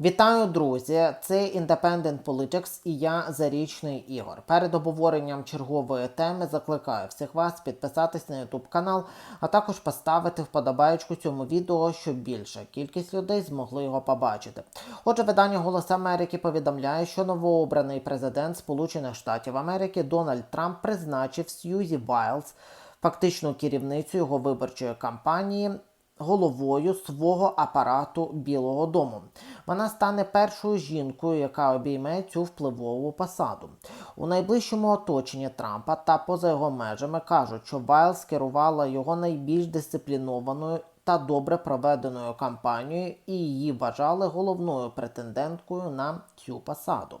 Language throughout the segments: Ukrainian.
Вітаю, друзі! Це Independent Politics і я Зарічний Ігор. Перед обговоренням чергової теми закликаю всіх вас підписатись на YouTube канал, а також поставити вподобаєчку цьому відео, щоб більша кількість людей змогли його побачити. Отже, видання Голос Америки повідомляє, що новообраний президент Сполучених Штатів Америки Дональд Трамп призначив Сьюзі Вайлз, фактичну керівницю його виборчої кампанії головою свого апарату Білого Дому. Вона стане першою жінкою, яка обійме цю впливову посаду. У найближчому оточенні Трампа та поза його межами кажуть, що Вайлз керувала його найбільш дисциплінованою та добре проведеною кампанією і її вважали головною претенденткою на цю посаду.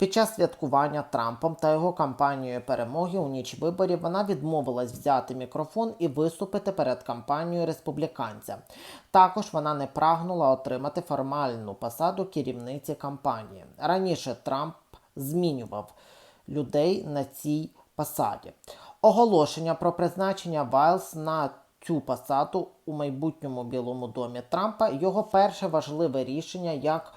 Під час святкування Трампом та його кампанією перемоги у ніч виборів вона відмовилась взяти мікрофон і виступити перед кампанією республіканця. Також вона не прагнула отримати формальну посаду керівниці кампанії. Раніше Трамп змінював людей на цій посаді. Оголошення про призначення Вайлз на цю посаду у майбутньому Білому домі Трампа його перше важливе рішення як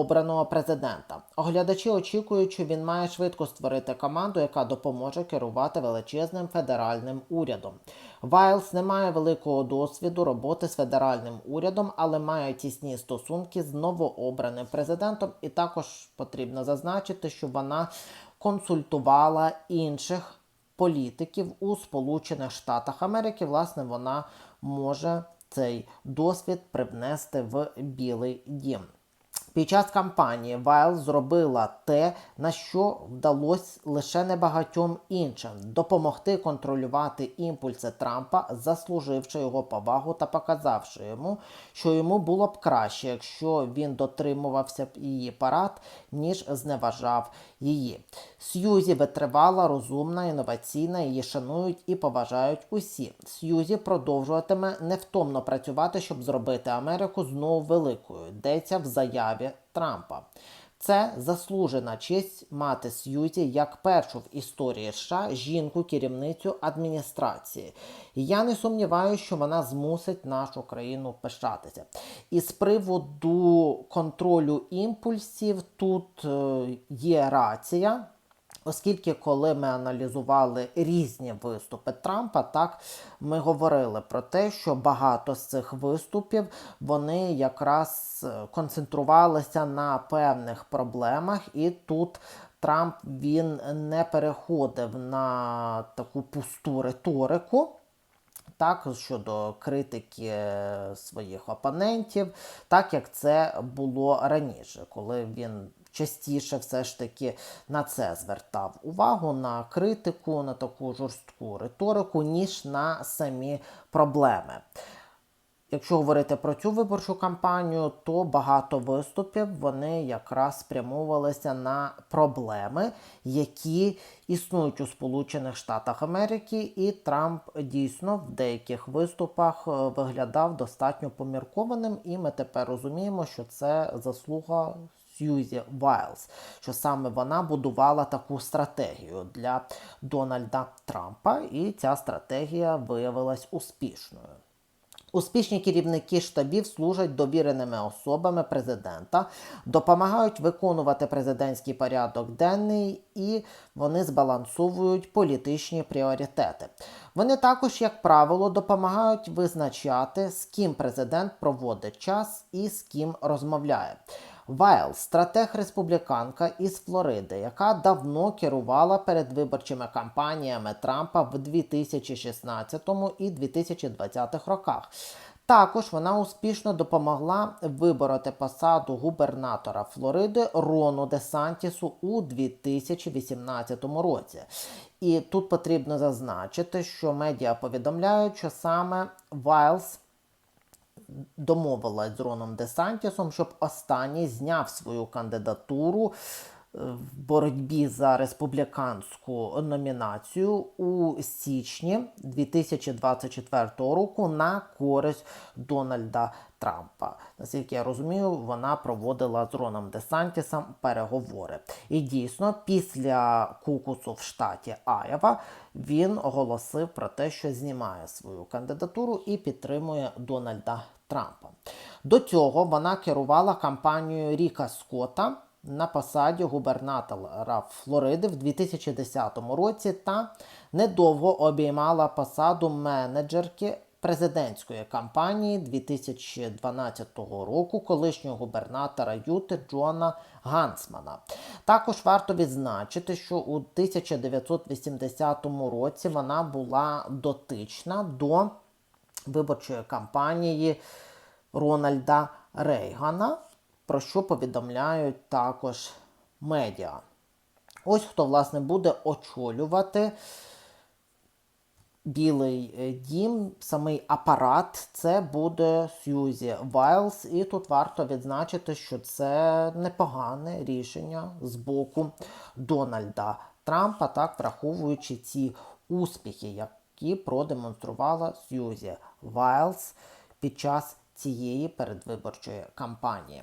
обраного президента. Оглядачі очікують, що він має швидко створити команду, яка допоможе керувати величезним федеральним урядом. Вайлз не має великого досвіду роботи з федеральним урядом, але має тісні стосунки з новообраним президентом. І також потрібно зазначити, що вона консультувала інших політиків у Сполучених Штатах Америки. Власне, вона може цей досвід привнести в Білий Дім. Під час кампанії Вайл зробила те, на що вдалося лише небагатьом іншим допомогти контролювати імпульси Трампа, заслуживши його повагу та показавши йому, що йому було б краще, якщо він дотримувався б її парад, ніж зневажав її. Сьюзі витривала, розумна, інноваційна, її шанують і поважають усі. Сьюзі продовжуватиме невтомно працювати, щоб зробити Америку знову великою. Йдеться в заяві Трампа. Це заслужена честь мати Сьюзі як першу в історії США жінку-керівницю адміністрації. Я не сумніваюся, що вона змусить нашу країну пишатися. І з приводу контролю імпульсів тут е, є рація. Оскільки, коли ми аналізували різні виступи Трампа, так ми говорили про те, що багато з цих виступів вони якраз е, концентрувалися на певних проблемах, і тут Трамп він не переходив на таку пусту риторику. Так, щодо критики своїх опонентів, так як це було раніше, коли він частіше все ж таки на це звертав увагу, на критику, на таку жорстку риторику, ніж на самі проблеми. Якщо говорити про цю виборчу кампанію, то багато виступів вони якраз спрямовувалися на проблеми, які існують у Сполучених Штатах Америки, і Трамп дійсно в деяких виступах е, виглядав достатньо поміркованим, і ми тепер розуміємо, що це заслуга. Сьюзі Вайлз, що саме вона будувала таку стратегію для Дональда Трампа, і ця стратегія виявилась успішною. Успішні керівники штабів служать довіреними особами президента, допомагають виконувати президентський порядок денний і вони збалансовують політичні пріоритети. Вони також, як правило, допомагають визначати, з ким президент проводить час і з ким розмовляє. Вайл, стратег-республіканка із Флориди, яка давно керувала передвиборчими кампаніями Трампа в 2016 і 2020 роках. Також вона успішно допомогла вибороти посаду губернатора Флориди Рону Де Сантісу у 2018 році. І тут потрібно зазначити, що медіа повідомляють, що саме Вайлз домовилась з Роном Десантісом, щоб останній зняв свою кандидатуру е, в боротьбі за республіканську номінацію у січні 2024 року на користь Дональда Трампа. Наскільки я розумію, вона проводила з Роном Десантісом переговори. І дійсно, після кукусу в штаті Айова він оголосив про те, що знімає свою кандидатуру і підтримує Дональда Трампа. До цього вона керувала кампанією Ріка Скотта на посаді губернатора Флориди в 2010 році та недовго обіймала посаду менеджерки президентської кампанії 2012 року колишнього губернатора Юти Джона Гансмана. Також варто відзначити, що у 1980 році вона була дотична до виборчої кампанії Рональда Рейгана, про що повідомляють також медіа. Ось хто, власне, буде очолювати Білий е, дім, самий апарат, це буде Сьюзі Вайлз. І тут варто відзначити, що це непогане рішення з боку Дональда Трампа, так враховуючи ці успіхи, які продемонструвала Сьюзі Вайлз під час цієї передвиборчої кампанії.